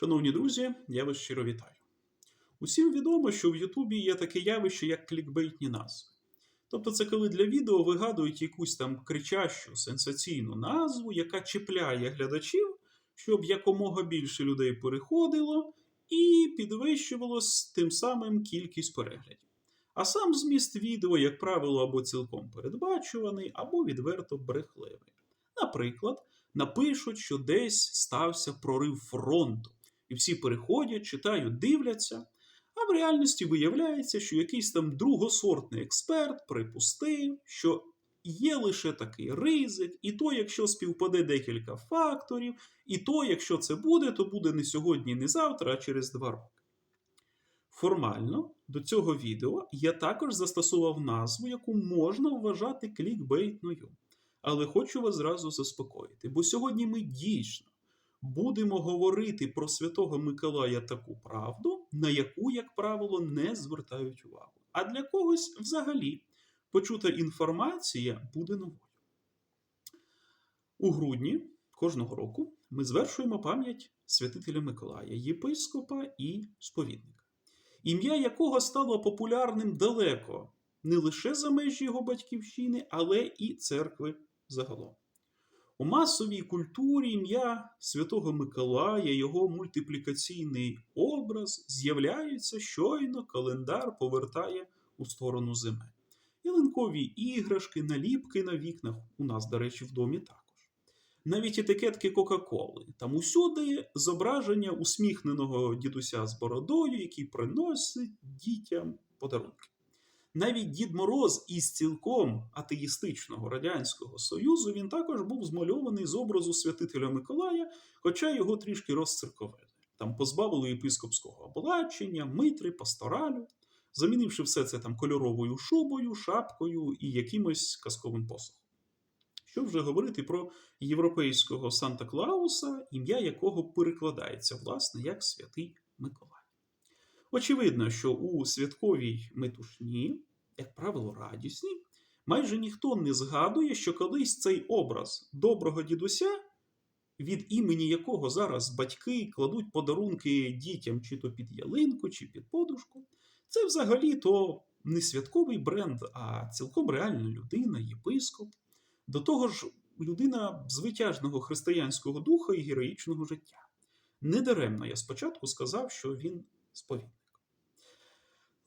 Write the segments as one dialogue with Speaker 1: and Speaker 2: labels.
Speaker 1: Шановні друзі, я вас щиро вітаю. Усім відомо, що в Ютубі є таке явище, як клікбейтні назви. Тобто, це коли для відео вигадують якусь там кричащу сенсаційну назву, яка чіпляє глядачів, щоб якомога більше людей переходило і підвищувалось тим самим кількість переглядів. А сам зміст відео, як правило, або цілком передбачуваний, або відверто брехливий. Наприклад, напишуть, що десь стався прорив фронту, і всі переходять, читають, дивляться. А в реальності виявляється, що якийсь там другосортний експерт припустив, що є лише такий ризик, і то, якщо співпаде декілька факторів, і то, якщо це буде, то буде не сьогодні, не завтра, а через два роки. Формально до цього відео я також застосував назву, яку можна вважати клікбейтною. Але хочу вас зразу заспокоїти, бо сьогодні ми дійсно будемо говорити про святого Миколая таку правду, на яку, як правило, не звертають увагу. А для когось взагалі почута інформація буде новою. У грудні кожного року ми звершуємо пам'ять святителя Миколая, єпископа і сповідника, ім'я якого стало популярним далеко не лише за межі його батьківщини, але і церкви загалом. У масовій культурі ім'я Святого Миколая, його мультиплікаційний образ з'являється щойно календар повертає у сторону зими. Ялинкові іграшки, наліпки на вікнах у нас, до речі, в домі також. Навіть етикетки Кока-Коли. Там усюди зображення усміхненого дідуся з бородою, який приносить дітям подарунки. Навіть Дід Мороз із цілком атеїстичного Радянського Союзу він також був змальований з образу святителя Миколая, хоча його трішки розцирковили. Там позбавили єпископського облачення, митри, пасторалю, замінивши все це там кольоровою шубою, шапкою і якимось казковим посохом. Що вже говорити про європейського Санта Клауса, ім'я якого перекладається, власне, як Святий Миколай. Очевидно, що у святковій метушні, як правило, радісні, майже ніхто не згадує, що колись цей образ доброго дідуся, від імені якого зараз батьки кладуть подарунки дітям чи то під ялинку, чи під подушку, це взагалі то не святковий бренд, а цілком реальна людина, єпископ. До того ж, людина звитяжного християнського духа і героїчного життя. Недаремно я спочатку сказав, що він сповідник.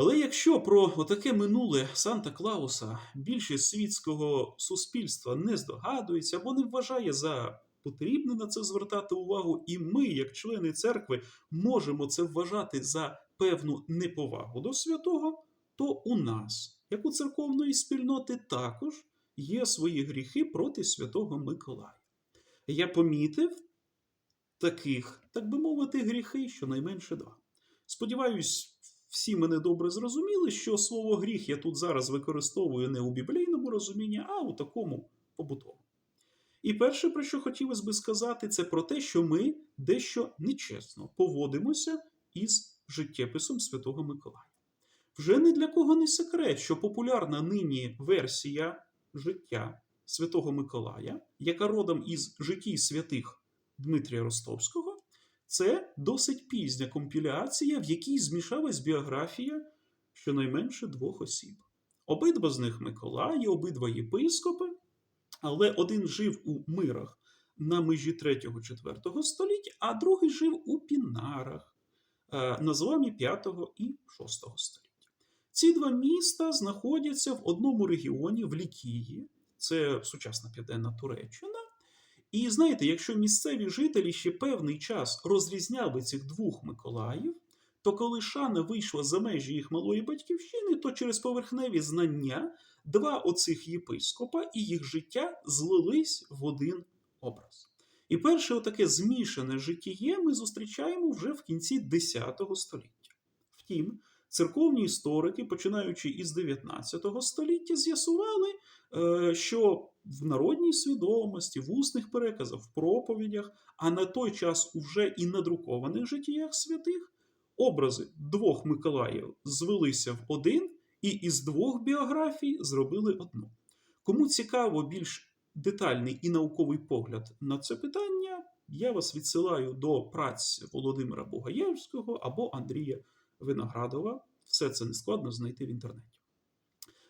Speaker 1: Але якщо про отаке минуле Санта Клауса більшість світського суспільства не здогадується або не вважає за потрібне на це звертати увагу, і ми, як члени церкви, можемо це вважати за певну неповагу до святого, то у нас, як у церковної спільноти, також є свої гріхи проти святого Миколая. Я помітив таких, так би мовити, гріхи щонайменше два. Сподіваюсь, всі мене добре зрозуміли, що слово гріх я тут зараз використовую не у біблійному розумінні, а у такому побутовому. І перше, про що хотілося би сказати, це про те, що ми дещо нечесно поводимося із життєписом Святого Миколая. Вже ні для кого не секрет, що популярна нині версія життя Святого Миколая, яка родом із житті святих Дмитрія Ростовського, це досить пізня компіляція, в якій змішалась біографія щонайменше двох осіб. Обидва з них Миколаї, обидва єпископи, але один жив у мирах на межі 3-4 століття, а другий жив у Пінарах е, на зламі 5 і 6 століття. Ці два міста знаходяться в одному регіоні в Лікії, це сучасна південна Туреччина. І знаєте, якщо місцеві жителі ще певний час розрізняли цих двох Миколаїв, то коли Шана вийшла за межі їх малої батьківщини, то через поверхневі знання два оцих єпископа і їх життя злились в один образ. І перше отаке змішане життєє ми зустрічаємо вже в кінці X століття. Втім, церковні історики, починаючи із 19 століття, з'ясували, що в народній свідомості, в усних переказах, в проповідях, а на той час уже і надрукованих життях святих, образи двох Миколаїв звелися в один і із двох біографій зробили одну. Кому цікаво більш детальний і науковий погляд на це питання, я вас відсилаю до праць Володимира Бугаєвського або Андрія Виноградова. Все це нескладно знайти в інтернеті.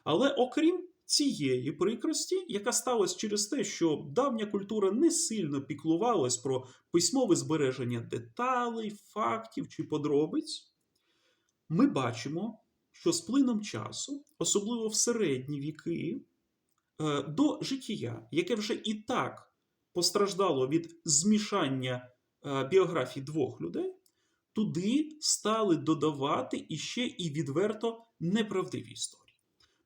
Speaker 1: Але окрім цієї прикрості, яка сталася через те, що давня культура не сильно піклувалась про письмове збереження деталей, фактів чи подробиць, ми бачимо, що з плином часу, особливо в середні віки, е, до життя, яке вже і так постраждало від змішання е, біографій двох людей, туди стали додавати іще і відверто неправдиві історії.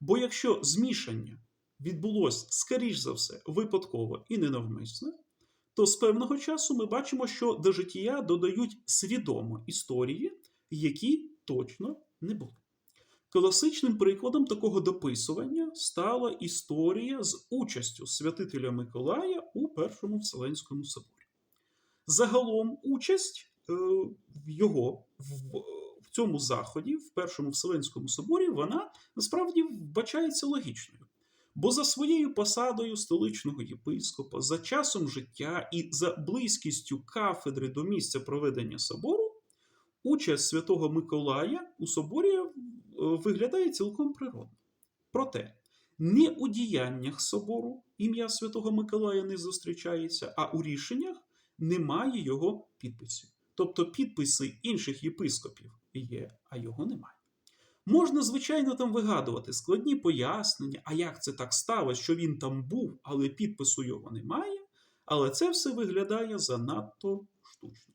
Speaker 1: Бо якщо змішання відбулося, скоріш за все, випадково і ненавмисне, то з певного часу ми бачимо, що до життя додають свідомо історії, які точно не були. Класичним прикладом такого дописування стала історія з участю святителя Миколая у Першому Вселенському соборі. Загалом участь е, його в цьому заході, в Першому Вселенському соборі, вона насправді вбачається логічною. Бо за своєю посадою столичного єпископа, за часом життя і за близькістю кафедри до місця проведення собору, участь святого Миколая у соборі е, виглядає цілком природно. Проте не у діяннях собору ім'я святого Миколая не зустрічається, а у рішеннях немає його підписів. Тобто підписи інших єпископів є, а його немає. Можна, звичайно, там вигадувати складні пояснення, а як це так сталося, що він там був, але підпису його немає. Але це все виглядає занадто штучно.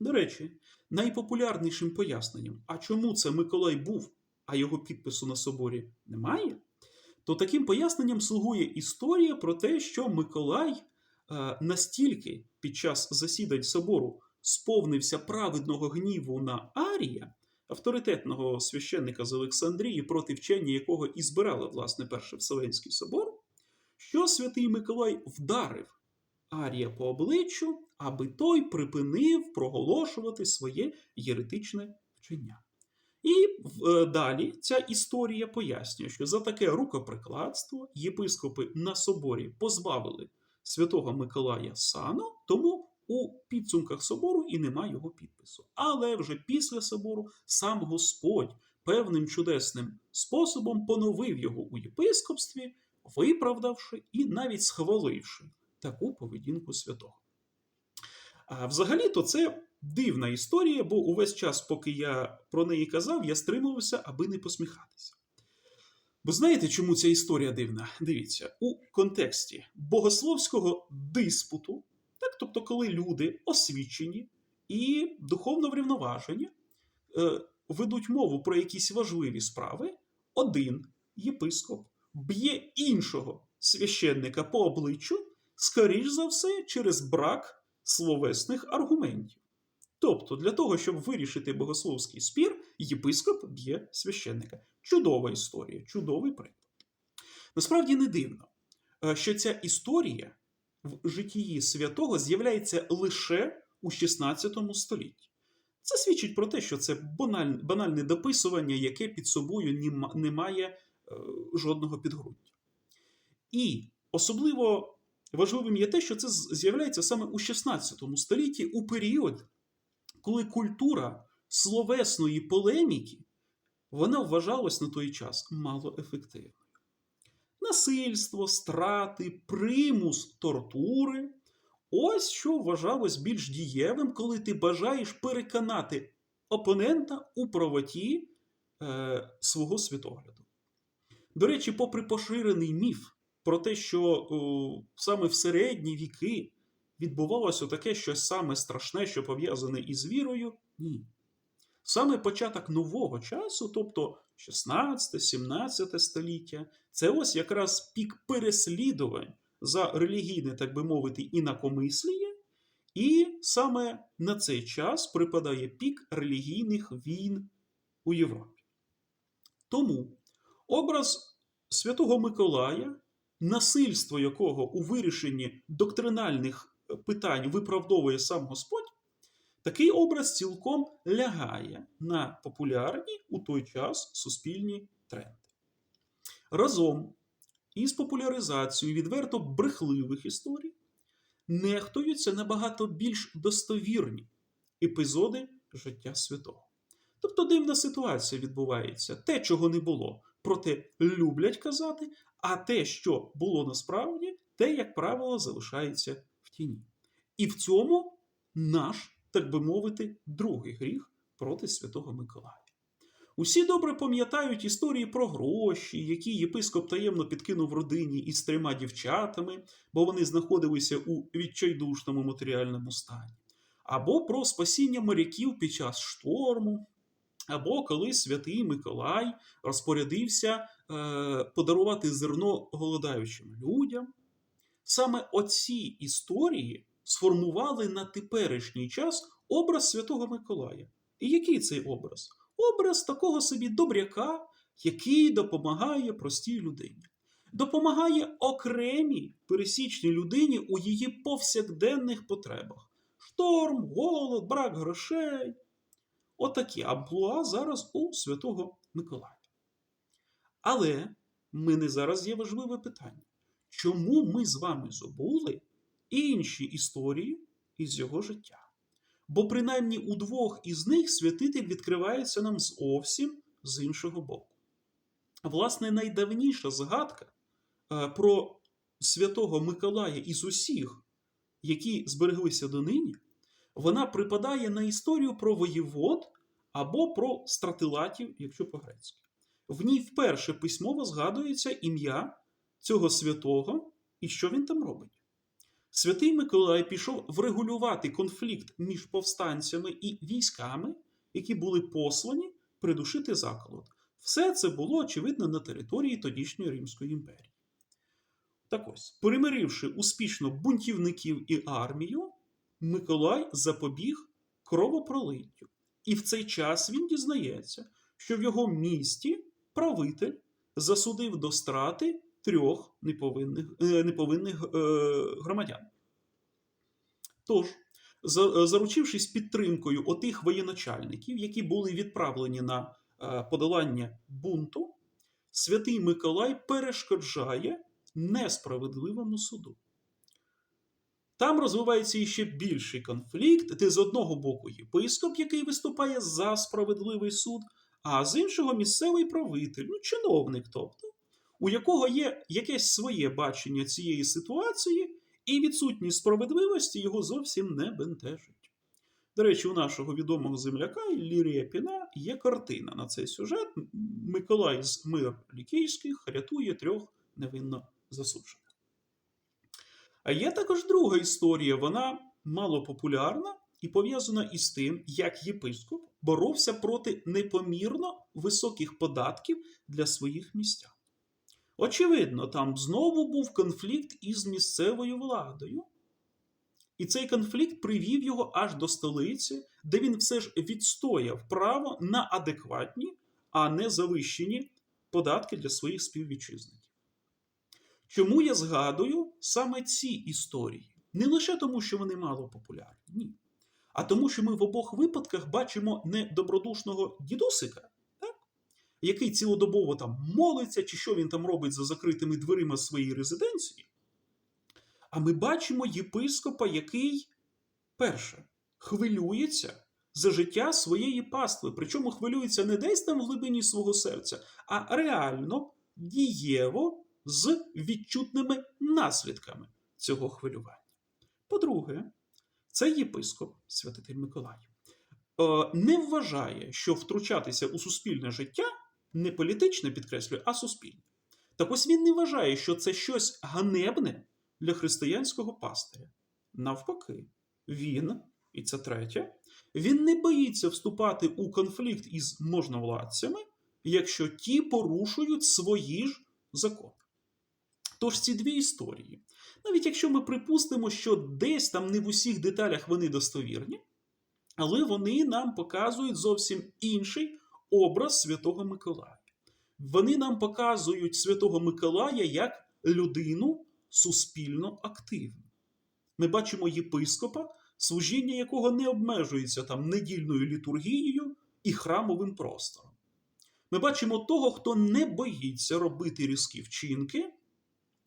Speaker 1: До речі, найпопулярнішим поясненням, а чому це Миколай був, а його підпису на соборі немає, то таким поясненням слугує історія про те, що Миколай е, настільки під час засідань собору сповнився праведного гніву на Арія, авторитетного священника з Олександрії, проти вчення якого і збирали власне Перший Вселенський собор, що святий Миколай вдарив Арія по обличчю, аби той припинив проголошувати своє єретичне вчення. І е, далі ця історія пояснює, що за таке рукоприкладство єпископи на соборі позбавили святого Миколая сану, тому у підсумках собору і нема його підпису. Але вже після собору сам Господь певним чудесним способом поновив його у єпископстві, виправдавши і навіть схваливши таку поведінку святого. А взагалі-то це дивна історія, бо увесь час, поки я про неї казав, я стримувався, аби не посміхатися. Бо знаєте, чому ця історія дивна? Дивіться, у контексті богословського диспуту, тобто, коли люди освічені і духовно врівноважені, е, ведуть мову про якісь важливі справи, один єпископ б'є іншого священника по обличчю, скоріш за все, через брак словесних аргументів. Тобто, для того, щоб вирішити богословський спір, єпископ б'є священника. Чудова історія, чудовий приклад. Насправді не дивно, е, що ця історія в житті святого з'являється лише у 16 столітті. Це свідчить про те, що це банальне, дописування, яке під собою не має е, жодного підґрунтя. І особливо важливим є те, що це з'являється саме у 16 столітті у період, коли культура словесної полеміки вона вважалась на той час малоефективною. Насильство, страти, примус, тортури ось що вважалось більш дієвим, коли ти бажаєш переконати опонента у правоті е, свого світогляду. До речі, попри поширений міф про те, що о, саме в середні віки відбувалося таке щось саме страшне, що пов'язане із вірою, ні. Саме початок нового часу, тобто 16-17 століття, це ось якраз пік переслідувань за релігійне, так би мовити, інакомисліє, і саме на цей час припадає пік релігійних війн у Європі. Тому образ Святого Миколая, насильство якого у вирішенні доктринальних питань виправдовує сам Господь, такий образ цілком лягає на популярні у той час суспільні тренди. Разом із популяризацією відверто брехливих історій нехтуються набагато більш достовірні епізоди життя святого. Тобто дивна ситуація відбувається. Те, чого не було, проте люблять казати, а те, що було насправді, те, як правило, залишається в тіні. І в цьому наш, так би мовити, другий гріх проти Святого Миколая. Усі добре пам'ятають історії про гроші, які єпископ таємно підкинув родині із трьома дівчатами, бо вони знаходилися у відчайдушному матеріальному стані, або про спасіння моряків під час шторму, або коли святий Миколай розпорядився е, подарувати зерно голодаючим людям. Саме оці історії сформували на теперішній час образ Святого Миколая. І який цей образ? Образ такого собі добряка, який допомагає простій людині. Допомагає окремій пересічній людині у її повсякденних потребах: шторм, голод, брак грошей. Отакі амплуа зараз у Святого Миколая. Але мене зараз є важливе питання. Чому ми з вами забули інші історії із його життя? Бо принаймні у двох із них святитель відкривається нам зовсім з іншого боку. Власне, найдавніша згадка е, про святого Миколая із усіх, які збереглися донині, вона припадає на історію про воєвод або про стратилатів, якщо по-грецьки. В ній вперше письмово згадується ім'я цього святого і що він там робить. Святий Миколай пішов врегулювати конфлікт між повстанцями і військами, які були послані придушити заколот. Все це було, очевидно, на території тодішньої Римської імперії. Так ось, перемиривши успішно бунтівників і армію, Миколай запобіг кровопролиттю. І в цей час він дізнається, що в його місті правитель засудив до страти трьох неповинних, е, неповинних е, громадян. Тож, заручившись підтримкою отих воєначальників, які були відправлені на е, подолання бунту, святий Миколай перешкоджає несправедливому суду. Там розвивається іще більший конфлікт, де з одного боку єпископ, який виступає за справедливий суд, а з іншого місцевий правитель, ну, чиновник, тобто, у якого є якесь своє бачення цієї ситуації, і відсутність справедливості його зовсім не бентежить. До речі, у нашого відомого земляка Іллірія Піна є картина на цей сюжет. Миколай з мир Лікійських рятує трьох невинно засуджених. А є також друга історія, вона малопопулярна і пов'язана із тим, як єпископ боровся проти непомірно високих податків для своїх містян. Очевидно, там знову був конфлікт із місцевою владою. І цей конфлікт привів його аж до столиці, де він все ж відстояв право на адекватні, а не завищені податки для своїх співвітчизників. Чому я згадую саме ці історії? Не лише тому, що вони мало популярні, ні. А тому, що ми в обох випадках бачимо не добродушного дідусика? Який цілодобово там молиться, чи що він там робить за закритими дверима своєї резиденції. А ми бачимо єпископа, який, перше, хвилюється за життя своєї пастви. Причому хвилюється не десь там в глибині свого серця, а реально, дієво з відчутними наслідками цього хвилювання. По-друге, цей єпископ, святитель Миколай, е, не вважає, що втручатися у суспільне життя не політичне, підкреслює, а суспільне. Так ось він не вважає, що це щось ганебне для християнського пастиря. Навпаки, він, і це третє, він не боїться вступати у конфлікт із можновладцями, якщо ті порушують свої ж закони. Тож ці дві історії, навіть якщо ми припустимо, що десь там не в усіх деталях вони достовірні, але вони нам показують зовсім інший образ Святого Миколая. Вони нам показують Святого Миколая як людину суспільно активну. Ми бачимо єпископа, служіння якого не обмежується там недільною літургією і храмовим простором. Ми бачимо того, хто не боїться робити різкі вчинки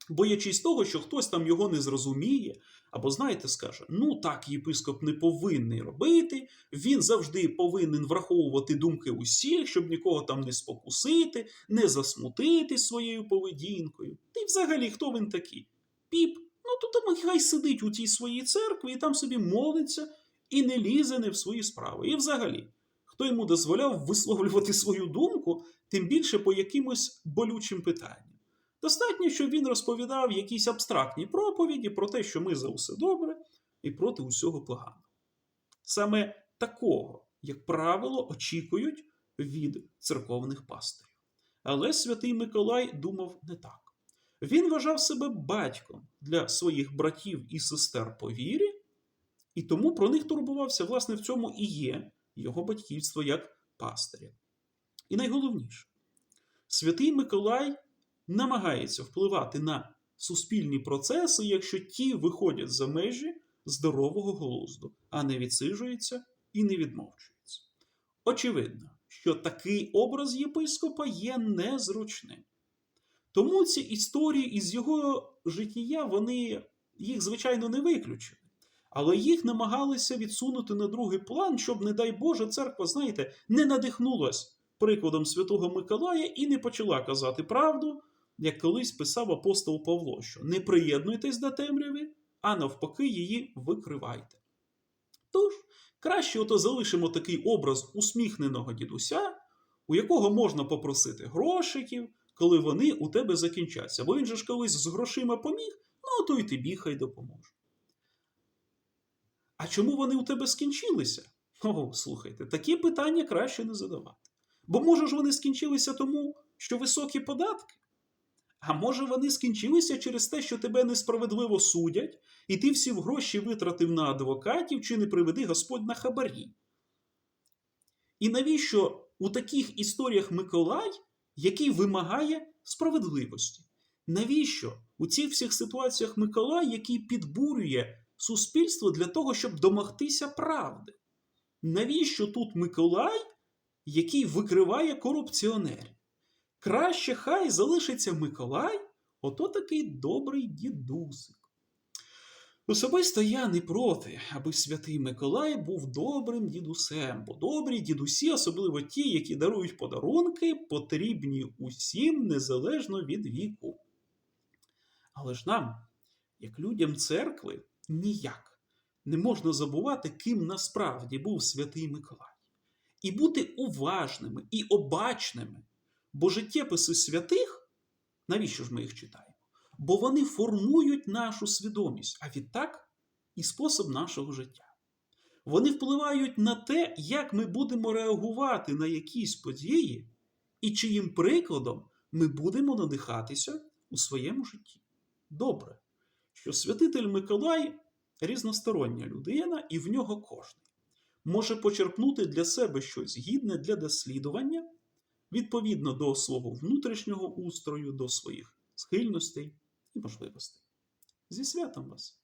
Speaker 1: боячись того, що хтось там його не зрозуміє, або, знаєте, скаже: ну так, єпископ не повинний робити, він завжди повинен враховувати думки усіх, щоб нікого там не спокусити, не засмутити своєю поведінкою. Та взагалі, хто він такий? Піп, ну то там хай сидить у тій своїй церкві і там собі молиться і не лізе не в свої справи. І взагалі, хто йому дозволяв висловлювати свою думку, тим більше по якимось болючим питанням. Достатньо, щоб він розповідав якісь абстрактні проповіді про те, що ми за усе добре і проти усього поганого. Саме такого, як правило, очікують від церковних пастирів. Але святий Миколай думав не так. Він вважав себе батьком для своїх братів і сестер по вірі, і тому про них турбувався, власне, в цьому і є його батьківство як пастиря. І найголовніше, святий Миколай намагається впливати на суспільні процеси, якщо ті виходять за межі здорового глузду, а не відсиджуються і не відмовчуються. Очевидно, що такий образ єпископа є незручним. Тому ці історії із його життя, вони їх, звичайно, не виключили. Але їх намагалися відсунути на другий план, щоб, не дай Боже, церква, знаєте, не надихнулась прикладом святого Миколая і не почала казати правду, як колись писав апостол Павло, що не приєднуйтесь до темряви, а навпаки, її викривайте. Тож, краще ото залишимо такий образ усміхненого дідуся, у якого можна попросити грошиків, коли вони у тебе закінчаться. Бо він же ж колись з грошима поміг, ну то й тобі хай допоможе. А чому вони у тебе скінчилися? О, слухайте, такі питання краще не задавати. Бо може ж вони скінчилися тому, що високі податки? А може вони скінчилися через те, що тебе несправедливо судять, і ти всі в гроші витратив на адвокатів чи не приведи Господь на хабарі? І навіщо у таких історіях Миколай, який вимагає справедливості? Навіщо у цих всіх ситуаціях Миколай, який підбурює суспільство для того, щоб домогтися правди? Навіщо тут Миколай, який викриває корупціонерів? Краще хай залишиться Миколай, ото такий добрий дідусик. Особисто я не проти, аби святий Миколай був добрим дідусем, бо добрі дідусі, особливо ті, які дарують подарунки, потрібні усім незалежно від віку. Але ж нам, як людям церкви, ніяк не можна забувати, ким насправді був святий Миколай. І бути уважними і обачними. Бо життєписи святих, навіщо ж ми їх читаємо? Бо вони формують нашу свідомість, а відтак і спосіб нашого життя. Вони впливають на те, як ми будемо реагувати на якісь події, і чиїм прикладом ми будемо надихатися у своєму житті. Добре, що святитель Миколай різностороння людина, і в нього кожен може почерпнути для себе щось гідне для дослідування відповідно до свого внутрішнього устрою, до своїх схильностей і можливостей. Зі святом вас!